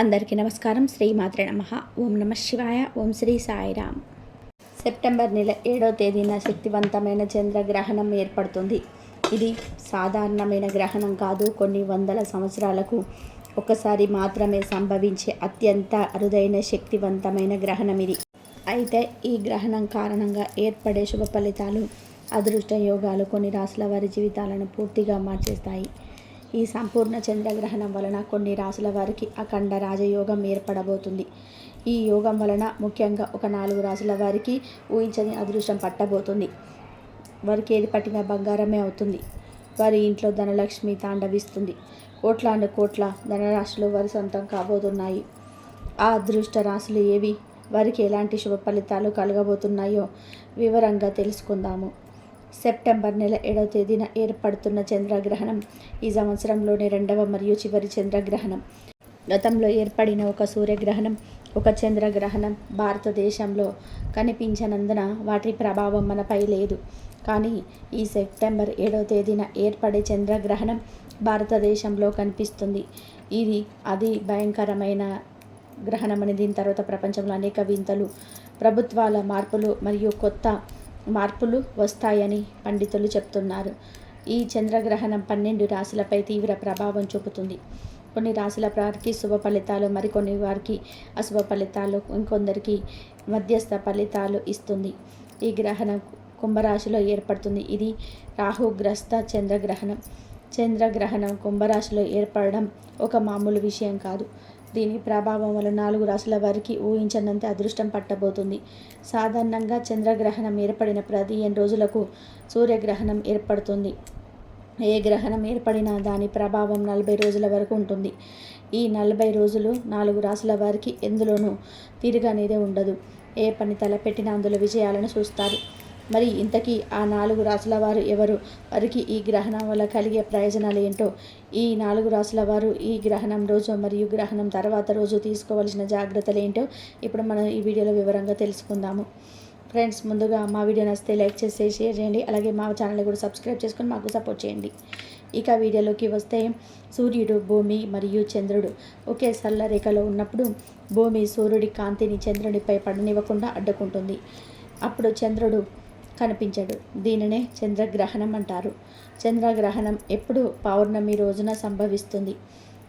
అందరికీ నమస్కారం. శ్రీమాత్రే నమ. ఓం నమ శివాయ. ఓం శ్రీ సాయిరామ్ సెప్టెంబర్ నెల ఏడో తేదీన శక్తివంతమైన చంద్రగ్రహణం ఏర్పడుతుంది. ఇది సాధారణమైన గ్రహణం కాదు. కొన్ని వందల సంవత్సరాలకు ఒకసారి మాత్రమే సంభవించే అత్యంత అరుదైన శక్తివంతమైన గ్రహణం ఇది. అయితే ఈ గ్రహణం కారణంగా ఏర్పడే శుభ ఫలితాలు అదృష్ట యోగాలు కొన్ని రాసుల వారి జీవితాలను పూర్తిగా మార్చేస్తాయి. ఈ సంపూర్ణ చంద్రగ్రహణం వలన కొన్ని రాసుల వారికి అఖండ రాజయోగం ఏర్పడబోతుంది. ఈ యోగం వలన ముఖ్యంగా ఒక నాలుగు రాసుల వారికి ఊహించని అదృష్టం పట్టబోతుంది. వారికి ఏది పట్టిన బంగారమే అవుతుంది. వారి ఇంట్లో ధనలక్ష్మి తాండవిస్తుంది. కోట్లాండు కోట్ల ధనరాశులు వారి సొంతం కాబోతున్నాయి. ఆ అదృష్ట రాశులు ఏవి? వారికి ఎలాంటి శుభ ఫలితాలు కలగబోతున్నాయో వివరంగా తెలుసుకుందాము. సెప్టెంబర్ నెల ఏడవ తేదీన ఏర్పడుతున్న చంద్రగ్రహణం ఈ సంవత్సరంలోని రెండవ మరియు చివరి చంద్రగ్రహణం. గతంలో ఏర్పడిన ఒక సూర్యగ్రహణం ఒక చంద్రగ్రహణం భారతదేశంలో కనిపించనందున వాటి ప్రభావం మనపై లేదు. కానీ ఈ సెప్టెంబర్ ఏడవ తేదీన ఏర్పడే చంద్రగ్రహణం భారతదేశంలో కనిపిస్తుంది. ఇది అది భయంకరమైన గ్రహణం అని దీని తర్వాత ప్రపంచంలో అనేక వింతలు ప్రభుత్వాల మార్పులు మరియు కొత్త మార్పులు వస్తాయని పండితులు చెప్తున్నారు. ఈ చంద్రగ్రహణం పన్నెండు రాశులపై తీవ్ర ప్రభావం చూపుతుంది. కొన్ని రాశుల వారికి శుభ ఫలితాలు మరికొన్ని వారికి అశుభ ఫలితాలు ఇంకొందరికి మధ్యస్థ ఫలితాలు ఇస్తుంది. ఈ గ్రహణం కుంభరాశిలో ఏర్పడుతుంది. ఇది రాహుగ్రస్త చంద్రగ్రహణం. చంద్రగ్రహణం కుంభరాశిలో ఏర్పడడం ఒక మామూలు విషయం కాదు. దీని ప్రభావం వల్ల నాలుగు రాశుల వారికి ఊహించనంత అదృష్టం పట్టబోతుంది. సాధారణంగా చంద్రగ్రహణం ఏర్పడిన పదిహేను రోజులకు సూర్యగ్రహణం ఏర్పడుతుంది. ఏ గ్రహణం ఏర్పడినా దాని ప్రభావం నలభై రోజుల వరకు ఉంటుంది. ఈ నలభై రోజులు నాలుగు రాశుల వారికి ఎందులోనూ తిరగనేదే ఉండదు. ఏ పని తలపెట్టినా అందులో విజయాలను చూస్తారు. మరి ఇంతకీ ఆ నాలుగు రాసుల వారు ఎవరు? వారికి ఈ గ్రహణం వల్ల కలిగే ప్రయోజనాలు ఏంటో? ఈ నాలుగు రాసుల వారు ఈ గ్రహణం రోజు మరియు గ్రహణం తర్వాత రోజు తీసుకోవాల్సిన జాగ్రత్తలు ఏంటో ఇప్పుడు మనం ఈ వీడియోలో వివరంగా తెలుసుకుందాము. ఫ్రెండ్స్ ముందుగా మా వీడియో నచ్చితే లైక్ చేసి షేర్ చేయండి. అలాగే మా ఛానల్ని కూడా సబ్స్క్రైబ్ చేసుకొని మాకు సపోర్ట్ చేయండి. ఇక వీడియోలోకి వస్తే సూర్యుడు భూమి మరియు చంద్రుడు ఒకే సల్ల రేఖలో ఉన్నప్పుడు భూమి సూర్యుడి కాంతిని చంద్రుడిపై పడనివ్వకుండా అడ్డుకుంటుంది. అప్పుడు చంద్రుడు కనిపించడు. దీనినే చంద్రగ్రహణం అంటారు. చంద్రగ్రహణం ఎప్పుడు పౌర్ణమి రోజున సంభవిస్తుంది?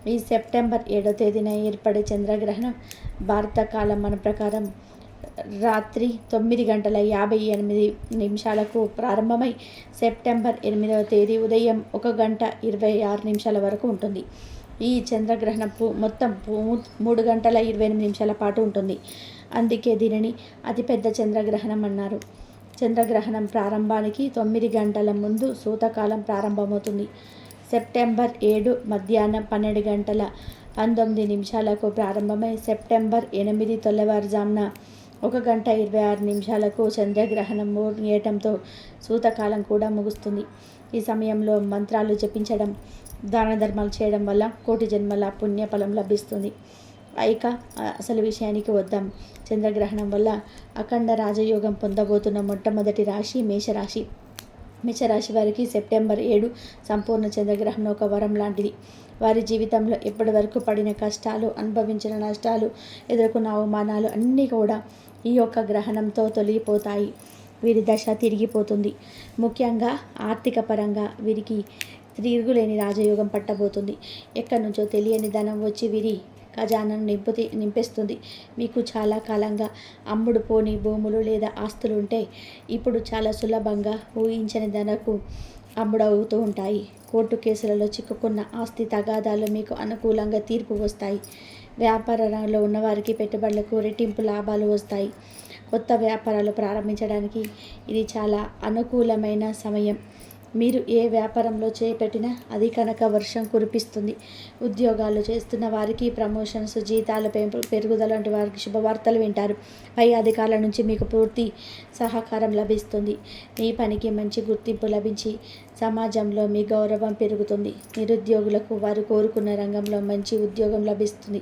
ఈ సెప్టెంబర్ ఏడో తేదీన ఏర్పడే చంద్రగ్రహణం భారత మన ప్రకారం రాత్రి తొమ్మిది గంటల యాభై ఎనిమిది నిమిషాలకు ప్రారంభమై సెప్టెంబర్ ఎనిమిదవ తేదీ ఉదయం ఒక గంట ఇరవై ఆరు నిమిషాల వరకు ఉంటుంది. ఈ చంద్రగ్రహణం మొత్తం మూడు గంటల ఇరవై ఎనిమిది నిమిషాల పాటు ఉంటుంది. అందుకే దీనిని అతిపెద్ద చంద్రగ్రహణం అన్నారు. చంద్రగ్రహణం ప్రారంభానికి తొమ్మిది గంటల ముందు సూతకాలం ప్రారంభమవుతుంది. సెప్టెంబర్ ఏడు మధ్యాహ్నం పన్నెండు గంటల పంతొమ్మిది నిమిషాలకు ప్రారంభమై సెప్టెంబర్ ఎనిమిది తెల్లవారుజామున ఒక గంట ఇరవై ఆరు నిమిషాలకు చంద్రగ్రహణం ముగియటంతో సూతకాలం కూడా ముగుస్తుంది. ఈ సమయంలో మంత్రాలు జపించడం దాన ధర్మాలు చేయడం వల్ల కోటి జన్మల పుణ్యఫలం లభిస్తుంది. ఇక అసలు విషయానికి వద్దాం. చంద్రగ్రహణం వల్ల అఖండ రాజయోగం పొందబోతున్న మొట్టమొదటి రాశి మేషరాశి. మేషరాశి వారికి సెప్టెంబర్ ఏడు సంపూర్ణ చంద్రగ్రహణం ఒక వరం లాంటిది. వారి జీవితంలో ఇప్పటివరకు పడిన కష్టాలు అనుభవించిన నష్టాలు ఎదుర్కొన్న అవమానాలు అన్నీ కూడా ఈ యొక్క గ్రహణంతో తొలగిపోతాయి. వీరి దశ తిరిగిపోతుంది. ముఖ్యంగా ఆర్థిక పరంగా వీరికి తిరుగులేని రాజయోగం పట్టబోతుంది. ఎక్కడి నుంచో తెలియని ధనం వచ్చి వీరి ఖజానాను నింపుతి నింపేస్తుంది. మీకు చాలా కాలంగా అమ్ముడు పోని భూములు లేదా ఆస్తులు ఉంటే ఇప్పుడు చాలా సులభంగా ఊహించని ధనకు అమ్ముడవుతూ ఉంటాయి. కోర్టు కేసులలో చిక్కుకున్న ఆస్తి తగాదాలు మీకు అనుకూలంగా తీర్పు వస్తాయి. వ్యాపార రంగంలో ఉన్నవారికి పెట్టుబడులకు రెట్టింపు లాభాలు వస్తాయి. కొత్త వ్యాపారాలు ప్రారంభించడానికి ఇది చాలా అనుకూలమైన సమయం. మీరు ఏ వ్యాపారంలో చేపట్టినా అది కనుక వర్షం కురిపిస్తుంది. ఉద్యోగాలు చేస్తున్న వారికి ప్రమోషన్స్ జీతాల పెంపు పెరుగుదల వంటి వారికి శుభవార్తలు వింటారు. పై అధికారుల నుంచి మీకు పూర్తి సహకారం లభిస్తుంది. మీ పనికి మంచి గుర్తింపు లభించి సమాజంలో మీ గౌరవం పెరుగుతుంది. నిరుద్యోగులకు వారు కోరుకున్న రంగంలో మంచి ఉద్యోగం లభిస్తుంది.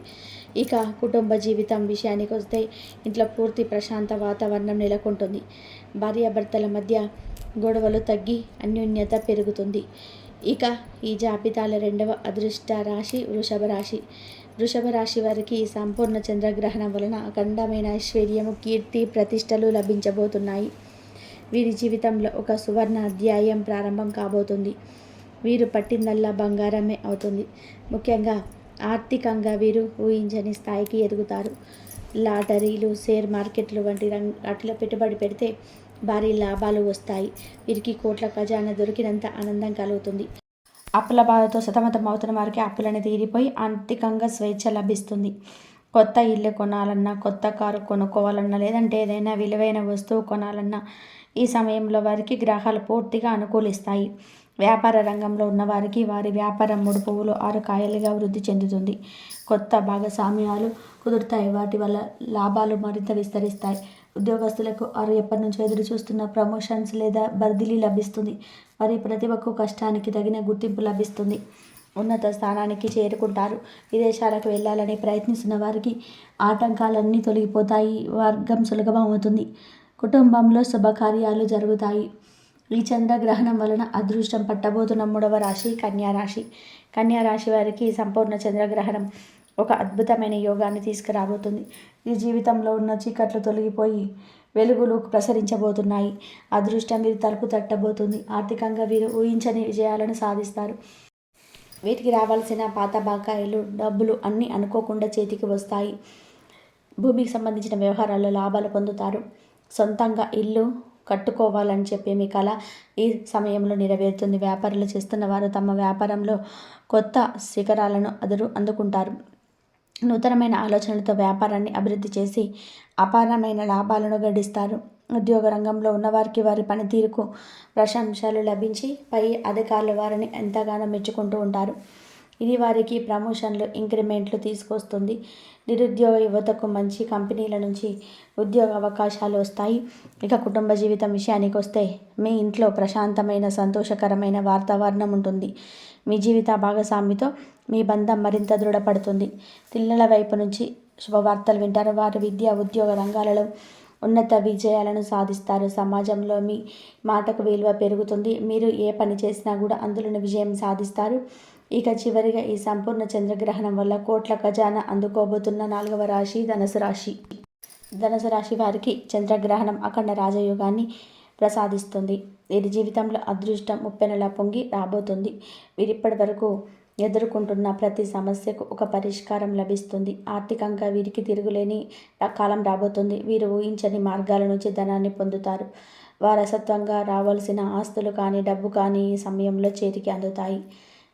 ఇక కుటుంబ జీవితం విషయానికి వస్తే ఇంట్లో పూర్తి ప్రశాంత వాతావరణం నెలకొంటుంది. భార్యాభర్తల మధ్య గొడవలు తగ్గి అన్యోన్యత పెరుగుతుంది. ఇక ఈ జాబితాల రెండవ అదృష్ట రాశి వృషభ రాశి. వృషభ రాశి వారికి ఈ సంపూర్ణ చంద్రగ్రహణం వలన అఖండమైన ఐశ్వర్యము కీర్తి ప్రతిష్టలు లభించబోతున్నాయి. వీరి జీవితంలో ఒక సువర్ణ అధ్యాయం ప్రారంభం కాబోతుంది. వీరు పట్టిందల్లా బంగారమే అవుతుంది. ముఖ్యంగా ఆర్థికంగా వీరు ఊహించని స్థాయికి ఎదుగుతారు. లాటరీలు షేర్ మార్కెట్లు వంటి రంగ వాటిలో పెట్టుబడి పెడితే భారీ లాభాలు వస్తాయి. వీరికి కోట్ల ఖజానా దొరికినంత ఆనందం కలుగుతుంది. అప్పుల బాధతో సతమతం అవుతున్న వారికి అప్పులను తీరిపోయి ఆర్థికంగా స్వేచ్ఛ లభిస్తుంది. కొత్త ఇల్లు కొనాలన్నా కొత్త కారు కొనుక్కోవాలన్నా లేదంటే ఏదైనా విలువైన వస్తువు కొనాలన్నా ఈ సమయంలో వారికి గ్రహాలు పూర్తిగా అనుకూలిస్తాయి. వ్యాపార రంగంలో ఉన్నవారికి వారి వ్యాపారం మూడు పువ్వులు ఆరు కాయలుగా వృద్ధి చెందుతుంది. కొత్త భాగస్వామ్యాలు కుదురుతాయి. వాటి వల్ల లాభాలు మరింత విస్తరిస్తాయి. ఉద్యోగస్తులకు వారు ఎప్పటి నుంచో ఎదురు చూస్తున్న ప్రమోషన్స్ లేదా బదిలీ లభిస్తుంది. వారి ఒక్క కష్టానికి తగిన గుర్తింపు లభిస్తుంది. ఉన్నత స్థానానికి చేరుకుంటారు. విదేశాలకు వెళ్ళాలని ప్రయత్నిస్తున్న వారికి ఆటంకాలన్నీ తొలగిపోతాయి. వర్గం సులభమవుతుంది కుటుంబంలో శుభకార్యాలు జరుగుతాయి. ఈ చంద్రగ్రహణం వలన అదృష్టం పట్టబోతున్న మూడవ రాశి కన్యారాశి కన్యారాశి కన్యా రాశి వారికి సంపూర్ణ చంద్రగ్రహణం ఒక అద్భుతమైన యోగాన్ని తీసుకురాబోతుంది. ఈ జీవితంలో ఉన్న చీకట్లు తొలగిపోయి వెలుగులు ప్రసరించబోతున్నాయి. అదృష్టం మీరు తలుపు తట్టబోతుంది. ఆర్థికంగా వీరు ఊహించని విజయాలను సాధిస్తారు. వీటికి రావాల్సిన పాత బకాయిలు డబ్బులు అన్నీ అనుకోకుండా చేతికి వస్తాయి. భూమికి సంబంధించిన వ్యవహారాల్లో లాభాలు పొందుతారు. సొంతంగా ఇల్లు కట్టుకోవాలని చెప్పే మీ కళ ఈ సమయంలో నెరవేరుతుంది. వ్యాపారాలు చేస్తున్న వారు తమ వ్యాపారంలో కొత్త శిఖరాలను అదురు అందుకుంటారు. నూతనమైన ఆలోచనలతో వ్యాపారాన్ని అభివృద్ధి చేసి అపారమైన లాభాలను గడిస్తారు. ఉద్యోగ రంగంలో ఉన్నవారికి వారి పనితీరుకు ప్రశంసలు లభించి పై అధికారులు వారిని ఎంతగానో మెచ్చుకుంటూ ఉంటారు. ఇది వారికి ప్రమోషన్లు ఇంక్రిమెంట్లు తీసుకొస్తుంది. నిరుద్యోగ యువతకు మంచి కంపెనీల నుంచి ఉద్యోగ అవకాశాలు వస్తాయి. ఇక కుటుంబ జీవితం విషయానికి వస్తే మీ ఇంట్లో ప్రశాంతమైన సంతోషకరమైన వాతావరణం ఉంటుంది. మీ జీవిత భాగస్వామితో మీ బంధం మరింత దృఢపడుతుంది. పిల్లల వైపు నుంచి శుభవార్తలు వింటారు. వారి విద్య ఉద్యోగ రంగాలలో ఉన్నత విజయాలను సాధిస్తారు. సమాజంలో మీ మాటకు విలువ పెరుగుతుంది. మీరు ఏ పని చేసినా కూడా అందులోని విజయం సాధిస్తారు. ఇక చివరిగా ఈ సంపూర్ణ చంద్రగ్రహణం వల్ల కోట్ల ఖజానా అందుకోబోతున్న నాలుగవ రాశి ధనుసు రాశి. ధనుసు రాశి వారికి చంద్రగ్రహణం అఖండ రాజయోగాన్ని ప్రసాదిస్తుంది. వీరి జీవితంలో అదృష్టం ముప్పెనలా పొంగి రాబోతుంది. వీరిప్పటి వరకు ఎదుర్కొంటున్న ప్రతి సమస్యకు ఒక పరిష్కారం లభిస్తుంది. ఆర్థికంగా వీరికి తిరుగులేని కాలం రాబోతుంది. వీరు ఊహించని మార్గాల నుంచి ధనాన్ని పొందుతారు. వారసత్వంగా రావాల్సిన ఆస్తులు కానీ డబ్బు కానీ ఈ సమయంలో చేతికి అందుతాయి.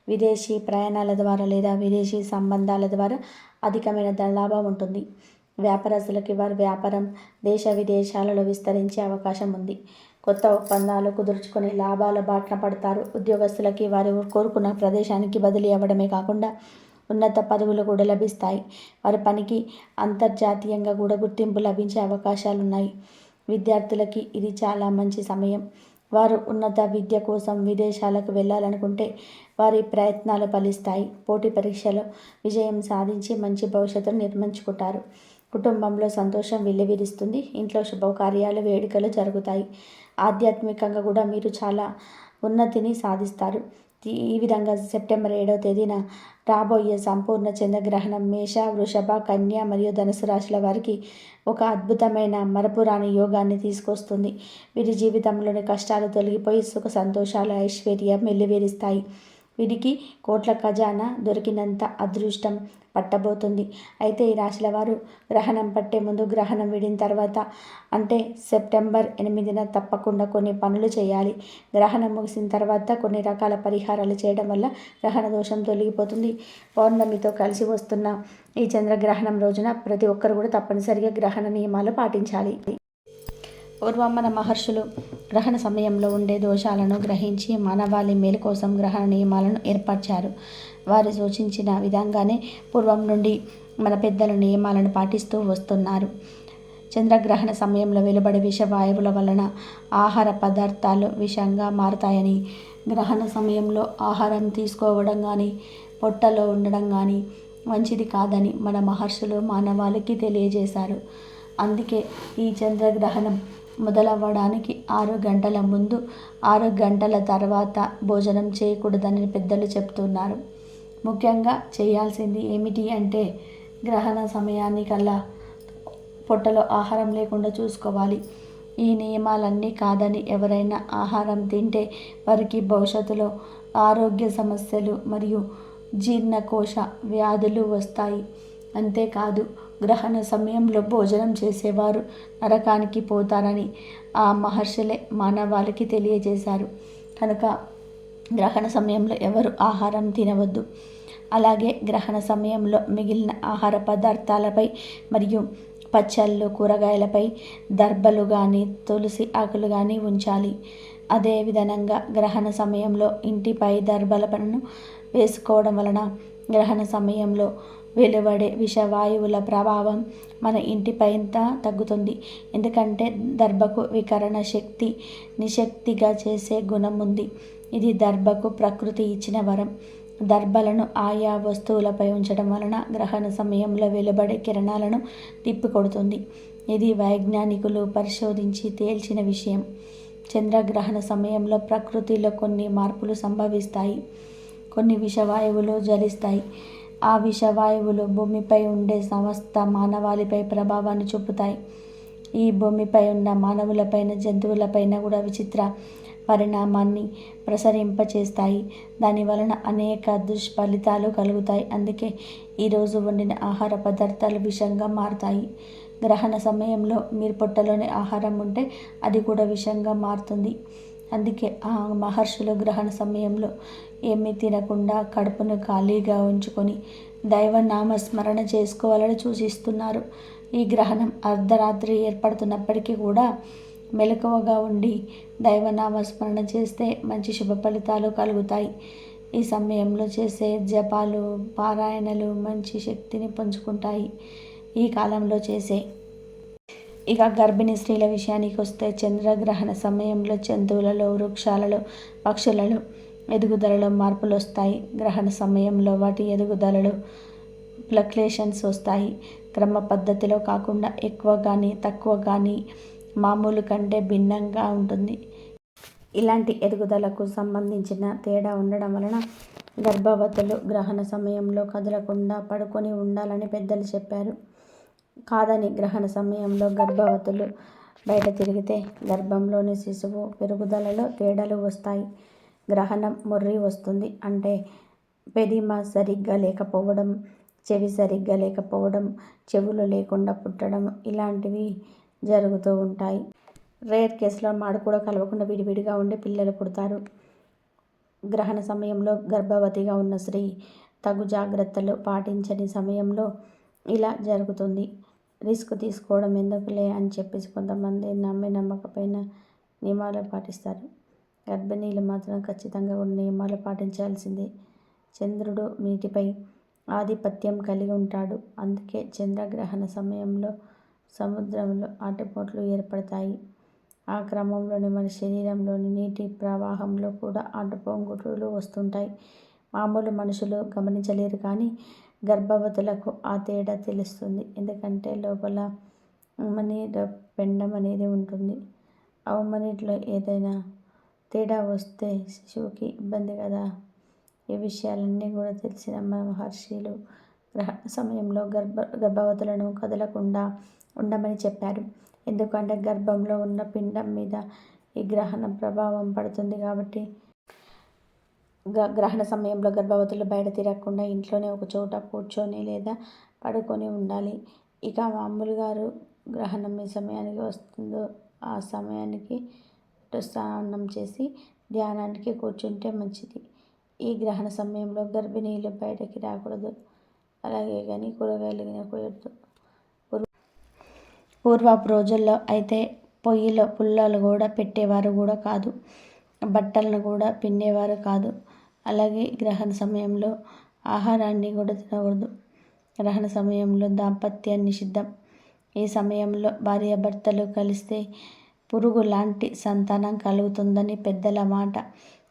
విదేశీ ప్రయాణాల ద్వారా లేదా విదేశీ సంబంధాల ద్వారా అధికమైన లాభం ఉంటుంది. వ్యాపారస్తులకి వారి వ్యాపారం దేశ విదేశాలలో విస్తరించే అవకాశం ఉంది. కొత్త ఒప్పందాలు కుదుర్చుకొని లాభాల బాటన పడతారు. ఉద్యోగస్తులకి వారు కోరుకున్న ప్రదేశానికి బదిలీ అవ్వడమే కాకుండా ఉన్నత పదవులు కూడా లభిస్తాయి. వారి పనికి అంతర్జాతీయంగా కూడా గుర్తింపు లభించే అవకాశాలు ఉన్నాయి విద్యార్థులకి ఇది చాలా మంచి సమయం. వారు ఉన్నత విద్య కోసం విదేశాలకు వెళ్ళాలనుకుంటే వారి ప్రయత్నాలు ఫలిస్తాయి. పోటీ పరీక్షలో విజయం సాధించి మంచి భవిష్యత్తును నిర్మించుకుంటారు. కుటుంబంలో సంతోషం వెల్లివిరుస్తుంది. ఇంట్లో శుభకార్యాలు వేడుకలు జరుగుతాయి. ఆధ్యాత్మికంగా కూడా మీరు చాలా ఉన్నతిని సాధిస్తారు. ఈ విధంగా సెప్టెంబర్ ఏడవ తేదీన రాబోయే సంపూర్ణ చంద్రగ్రహణం మేష వృషభ కన్య మరియు ధనుసు రాశుల వారికి ఒక అద్భుతమైన మరపురాని యోగాన్ని తీసుకొస్తుంది. వీరి జీవితంలోని కష్టాలు తొలగిపోయి సుఖ సంతోషాలు ఐశ్వర్యం వెల్లివేరుస్తాయి. వీరికి కోట్ల ఖజానా దొరికినంత అదృష్టం పట్టబోతుంది. అయితే ఈ రాశుల వారు గ్రహణం పట్టే ముందు గ్రహణం విడిన తర్వాత అంటే సెప్టెంబర్ ఎనిమిదిన తప్పకుండా కొన్ని పనులు చేయాలి. గ్రహణం ముగిసిన తర్వాత కొన్ని రకాల పరిహారాలు చేయడం వల్ల గ్రహణ దోషం తొలగిపోతుంది. పౌర్ణమితో కలిసి వస్తున్న ఈ చంద్రగ్రహణం రోజున ప్రతి ఒక్కరు కూడా తప్పనిసరిగా గ్రహణ నియమాలు పాటించాలి. పూర్వం మన మహర్షులు గ్రహణ సమయంలో ఉండే దోషాలను గ్రహించి మానవాళి మేలు కోసం గ్రహణ నియమాలను ఏర్పరిచారు. వారు సూచించిన విధంగానే పూర్వం నుండి మన పెద్దల నియమాలను పాటిస్తూ వస్తున్నారు. చంద్రగ్రహణ సమయంలో వెలువడే విషవాయువుల వలన ఆహార పదార్థాలు విషంగా మారుతాయని గ్రహణ సమయంలో ఆహారం తీసుకోవడం కానీ పొట్టలో ఉండడం కానీ మంచిది కాదని మన మహర్షులు మానవాళికి తెలియజేశారు. అందుకే ఈ చంద్రగ్రహణం మొదలవ్వడానికి ఆరు గంటల ముందు ఆరు గంటల తర్వాత భోజనం చేయకూడదని పెద్దలు చెప్తున్నారు. ముఖ్యంగా చేయాల్సింది ఏమిటి అంటే గ్రహణ సమయానికల్లా పొట్టలో ఆహారం లేకుండా చూసుకోవాలి. ఈ నియమాలన్నీ కాదని ఎవరైనా ఆహారం తింటే వారికి భవిష్యత్తులో ఆరోగ్య సమస్యలు మరియు జీర్ణకోశ వ్యాధులు వస్తాయి. అంతేకాదు గ్రహణ సమయంలో భోజనం చేసేవారు నరకానికి పోతారని ఆ మహర్షులే మానవాళికి తెలియజేశారు. కనుక గ్రహణ సమయంలో ఎవరు ఆహారం తినవద్దు. అలాగే గ్రహణ సమయంలో మిగిలిన ఆహార పదార్థాలపై మరియు పచ్చళ్ళు కూరగాయలపై దర్బలు కానీ తులసి ఆకులు కానీ ఉంచాలి. అదే విధంగా గ్రహణ సమయంలో ఇంటిపై దర్బలపను వేసుకోవడం వలన గ్రహణ సమయంలో వెలువడే విషవాయువుల ప్రభావం మన ఇంటిపైంత తగ్గుతుంది. ఎందుకంటే దర్భకు వికరణ శక్తి నిశక్తిగా చేసే గుణం ఉంది. ఇది దర్భకు ప్రకృతి ఇచ్చిన వరం. దర్భలను ఆయా వస్తువులపై ఉంచడం వలన గ్రహణ సమయంలో వెలువడే కిరణాలను తిప్పికొడుతుంది. ఇది వైజ్ఞానికులు పరిశోధించి తేల్చిన విషయం. చంద్రగ్రహణ సమయంలో ప్రకృతిలో కొన్ని మార్పులు సంభవిస్తాయి. కొన్ని విషవాయువులు జరిస్తాయి ఆ విషవాయువులు భూమిపై ఉండే సమస్త మానవాళిపై ప్రభావాన్ని చూపుతాయి. ఈ భూమిపై ఉన్న మానవులపైన జంతువులపైన కూడా విచిత్ర పరిణామాన్ని ప్రసరింపచేస్తాయి. దాని వలన అనేక దుష్ఫలితాలు కలుగుతాయి. అందుకే ఈరోజు వండిన ఆహార పదార్థాలు విషంగా మారుతాయి. గ్రహణ సమయంలో మీరు పొట్టలోని ఆహారం ఉంటే అది కూడా విషంగా మారుతుంది. అందుకే ఆ మహర్షులు గ్రహణ సమయంలో ఏమీ తినకుండా కడుపును ఖాళీగా ఉంచుకొని దైవనామస్మరణ చేసుకోవాలని సూచిస్తున్నారు. ఈ గ్రహణం అర్ధరాత్రి ఏర్పడుతున్నప్పటికీ కూడా మెలకువగా ఉండి దైవనామస్మరణ చేస్తే మంచి శుభ ఫలితాలు కలుగుతాయి. ఈ సమయంలో చేసే జపాలు పారాయణలు మంచి శక్తిని పుంజుకుంటాయి. ఈ కాలంలో చేసే ఇక గర్భిణీ స్త్రీల విషయానికి వస్తే చంద్రగ్రహణ సమయంలో జంతువులలో వృక్షాలలో పక్షులలో ఎదుగుదలలో మార్పులు వస్తాయి. గ్రహణ సమయంలో వాటి ఎదుగుదలలో ఫ్లక్లేషన్స్ వస్తాయి. క్రమ పద్ధతిలో కాకుండా ఎక్కువ కానీ తక్కువ కానీ మామూలు కంటే భిన్నంగా ఉంటుంది. ఇలాంటి ఎదుగుదలకు సంబంధించిన తేడా ఉండడం వలన గర్భవతులు గ్రహణ సమయంలో కదలకుండా పడుకొని ఉండాలని పెద్దలు చెప్పారు. కాదని గ్రహణ సమయంలో గర్భవతులు బయట తిరిగితే గర్భంలోని శిశువు పెరుగుదలలో తేడాలు వస్తాయి. గ్రహణం మొర్రి వస్తుంది. అంటే పెదిమ సరిగ్గా లేకపోవడం చెవి సరిగ్గా లేకపోవడం చెవులు లేకుండా పుట్టడం ఇలాంటివి జరుగుతూ ఉంటాయి. రేర్ కేసులో మాడు కూడా కలవకుండా విడివిడిగా ఉండే పిల్లలు పుడతారు. గ్రహణ సమయంలో గర్భవతిగా ఉన్న స్త్రీ తగు జాగ్రత్తలు పాటించని సమయంలో ఇలా జరుగుతుంది. రిస్క్ తీసుకోవడం ఎందుకులే అని చెప్పేసి కొంతమంది నమ్మి నమ్మకపోయిన నియమాలు పాటిస్తారు. గర్భిణీలు మాత్రం ఖచ్చితంగా కొన్ని నియమాలు పాటించాల్సిందే. చంద్రుడు నీటిపై ఆధిపత్యం కలిగి ఉంటాడు. అందుకే చంద్రగ్రహణ సమయంలో సముద్రంలో ఆటపోట్లు ఏర్పడతాయి. ఆ క్రమంలోనే మన శరీరంలోని నీటి ప్రవాహంలో కూడా ఆటుపోంగులు వస్తుంటాయి. మామూలు మనుషులు గమనించలేరు కానీ గర్భవతులకు ఆ తేడా తెలుస్తుంది. ఎందుకంటే లోపల మనీ పెండం అనేది ఉంటుంది. ఆ ఏదైనా తేడా వస్తే శిశువుకి ఇబ్బంది కదా? ఈ విషయాలన్నీ కూడా తెలిసిన మహర్షిలు మహర్షులు గ్రహణ సమయంలో గర్భ గర్భవతులను కదలకుండా ఉండమని చెప్పారు. ఎందుకంటే గర్భంలో ఉన్న పిండం మీద ఈ గ్రహణం ప్రభావం పడుతుంది కాబట్టి గ్రహణ సమయంలో గర్భవతులు బయట తిరగకుండా ఇంట్లోనే ఒక చోట కూర్చొని లేదా పడుకొని ఉండాలి. ఇక మామూలు గారు గ్రహణం ఏ సమయానికి వస్తుందో ఆ సమయానికి స్నానం చేసి ధ్యానానికి కూర్చుంటే మంచిది. ఈ గ్రహణ సమయంలో గర్భిణీలు బయటకి రాకూడదు. అలాగే కానీ కూరగాయలు తినకూడదు. పూర్వపు రోజుల్లో అయితే పొయ్యిలో పుల్లలు కూడా పెట్టేవారు కూడా కాదు. బట్టలను కూడా పిండేవారు కాదు. అలాగే గ్రహణ సమయంలో ఆహారాన్ని కూడా తినకూడదు. గ్రహణ సమయంలో దాంపత్యం నిషిద్ధం. ఈ సమయంలో భార్యాభర్తలు కలిస్తే పురుగు లాంటి సంతానం కలుగుతుందని పెద్దల మాట.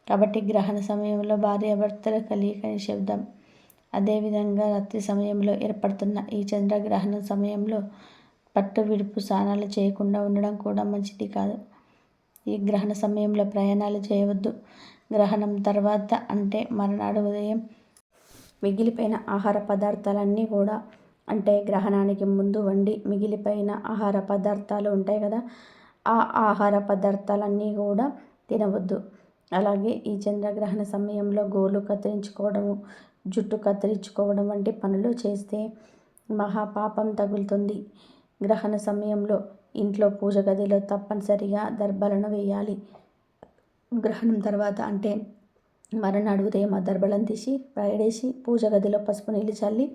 కాబట్టి గ్రహణ సమయంలో భార్యాభర్తల కలియక నిషిద్ధం అదేవిధంగా రాత్రి సమయంలో ఏర్పడుతున్న ఈ చంద్రగ్రహణం సమయంలో పట్టు విడుపు స్నానాలు చేయకుండా ఉండడం కూడా మంచిది కాదు. ఈ గ్రహణ సమయంలో ప్రయాణాలు చేయవద్దు. గ్రహణం తర్వాత అంటే మరునాడు ఉదయం మిగిలిపోయిన ఆహార పదార్థాలన్నీ కూడా అంటే గ్రహణానికి ముందు వండి మిగిలిపోయిన ఆహార పదార్థాలు ఉంటాయి కదా ఆ ఆహార పదార్థాలన్నీ కూడా తినవద్దు. అలాగే ఈ చంద్రగ్రహణ సమయంలో గోళ్ళు కత్తిరించుకోవడము జుట్టు కత్తిరించుకోవడం వంటి పనులు చేస్తే మహాపాపం తగులుతుంది. గ్రహణ సమయంలో ఇంట్లో పూజ గదిలో తప్పనిసరిగా దర్భలను వేయాలి. గ్రహణం తర్వాత అంటే మరునాడు ఉదయం ఆ దర్భలను తీసి పడేసి పూజ గదిలో పసుపు నీళ్ళు చల్లి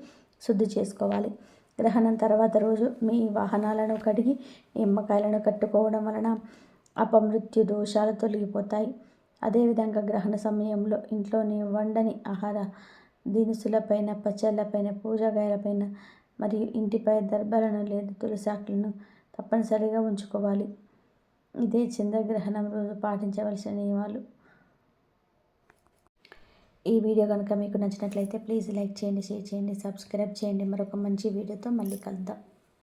శుద్ధి చేసుకోవాలి. గ్రహణం తర్వాత రోజు మీ వాహనాలను కడిగి నిమ్మకాయలను కట్టుకోవడం వలన అపమృత్యు దోషాలు తొలగిపోతాయి. అదేవిధంగా గ్రహణ సమయంలో ఇంట్లోని వండని ఆహార దినుసులపైన పచ్చళ్ళపైన పూజగాయలపైన మరియు ఇంటిపై దర్భలను లేదా తులసాకులను తప్పనిసరిగా ఉంచుకోవాలి. ఇదే చంద్రగ్రహణం రోజు పాటించవలసిన నియమాలు. ఈ వీడియో కనుక మీకు నచ్చినట్లయితే ప్లీజ్ లైక్ చేయండి షేర్ చేయండి సబ్స్క్రైబ్ చేయండి. మరొక మంచి వీడియోతో మళ్ళీ కలుద్దాం.